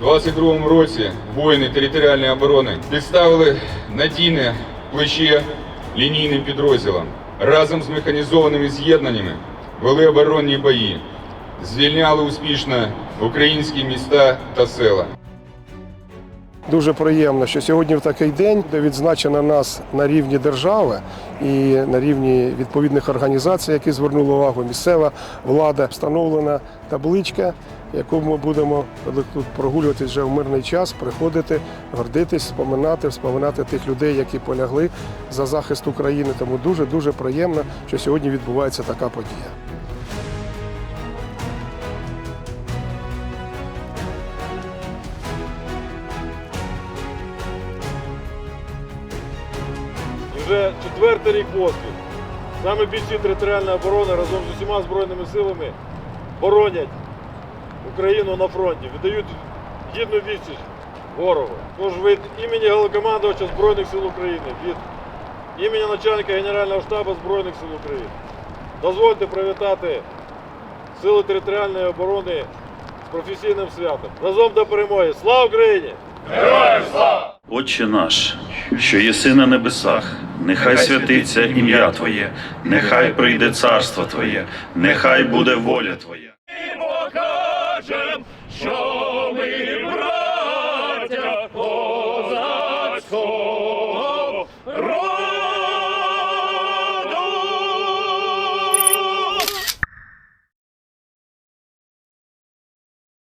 22 році воїни територіальної оборони підставили надійне плече лінійним підрозділам. Разом з механізованими з'єднаннями вели оборонні бої, звільняли успішно українські міста та села. Дуже приємно, що сьогодні в такий день, де відзначено нас на рівні держави і на рівні відповідних організацій, які звернули увагу, місцева влада, встановлена табличка, яку ми будемо, тут прогулюватись вже в мирний час, приходити, гордитись, споминати, споминати тих людей, які полягли за захист України. Тому дуже дуже приємно, що сьогодні відбувається така подія. Вже четвертий рік поспіль. Саме бійці територіальної оборони разом з усіма збройними силами боронять Україну на фронті, видають гідну відсіч ворогу. Тож від імені головнокомандувача Збройних сил України, від імені начальника Генерального штабу Збройних сил України, дозвольте привітати Сили територіальної оборони з професійним святом. Разом до перемоги! Слава Україні! Героям слава! Отче наш, що єси на небесах, нехай святиться ім'я Твоє, нехай прийде царство Твоє, нехай буде воля Твоя. і покажем, що ми браття.